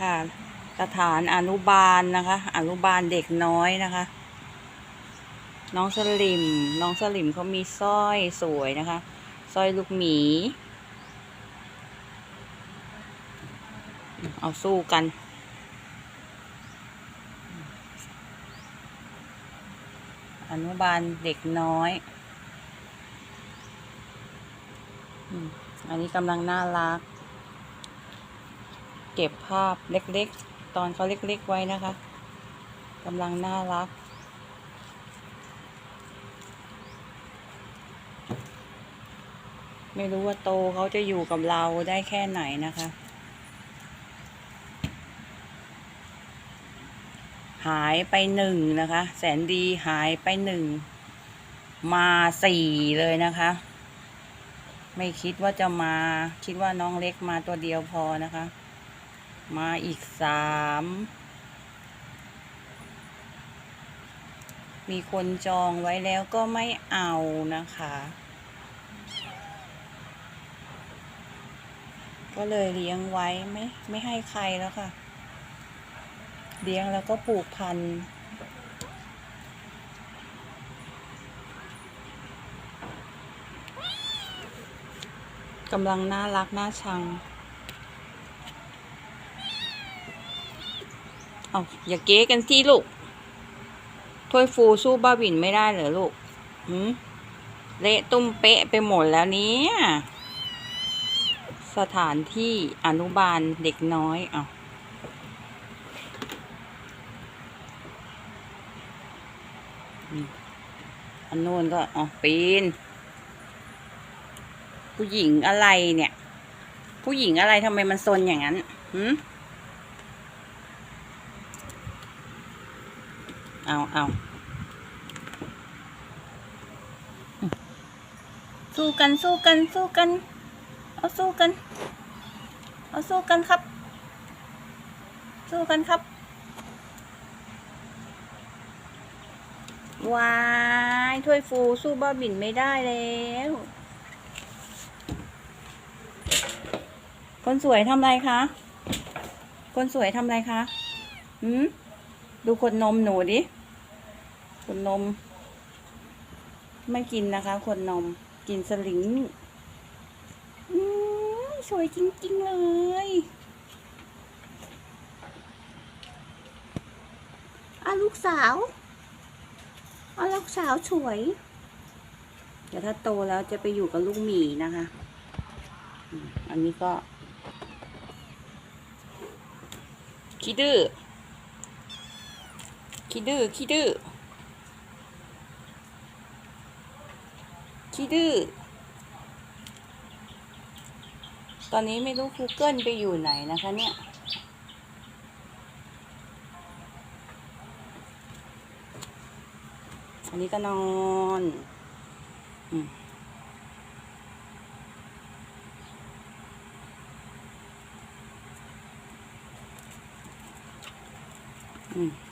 ค่ะ สถานอนุบาลนะคะ อนุบาลเด็กน้อยนะคะ น้องสลิม น้องสลิมเขามีสร้อยสวยนะคะสร้อยลูกหมี เอาสู้กันอนุบาลเด็กน้อย อันนี้กำลังน่ารัก เก็บภาพเล็กๆ ตอนเขาเล็กๆไว้นะคะกำลังน่ารัก ไม่รู้ว่าโตเขาจะอยู่กับเราได้แค่ไหนนะคะ หายไปหนึ่งนะคะ แสนดีหายไปหนึ่ง มาสี่เลยนะคะไม่คิดว่าจะมาคิดว่าน้องเล็กมาตัวเดียวพอนะคะ มาอีกสาม มีคนจองไว้แล้วก็ไม่เอานะคะ ก็เลยเลี้ยงไว้ไม่ไม่ให้ใครแล้วค่ะ เลี้ยงแล้วก็ปลูกพันธุ์กำลังน่ารักน่าชัง เอาอย่าเก๊กันที่ลูก ถ้วยฟูสู้บ้าบินไม่ได้เหรอลูกหืมเละตุ้มเป๊ะไปหมดแล้วเนี่ยสถานที่อนุบาลเด็กน้อย เอาอันโน้นก็อ๋อปีน ผู้หญิงอะไรเนี่ย ผู้หญิงอะไรทำไมมันซนอย่างนั้นหืม เอาเอาสู้กันสู้กันสู้กัน เอาสู้กัน เอาสู้กันครับ สู้กันครับ วายถ้วยฟูสู้บ้าบินไม่ได้แล้ว คนสวยทำไรคะ คนสวยทำไรคะ หืมดูขวดนมหนูดิ ขวดนม ไม่กินนะคะขวดนม กินสลิงอืมสวยจริง ๆ เลยอาลูกสาวอาลูกสาวสวย เดี๋ยวถ้าโตแล้วจะไปอยู่กับลูกหมีนะคะ อันนี้ก็ขี้ดื้อขี้ดื้อขี้ดื้อ ขี้ดื้อ ตอนนี้ไม่รู้ Google ไปอยู่ไหนนะคะเนี่ย อันนี้ก็นอนอืมอืม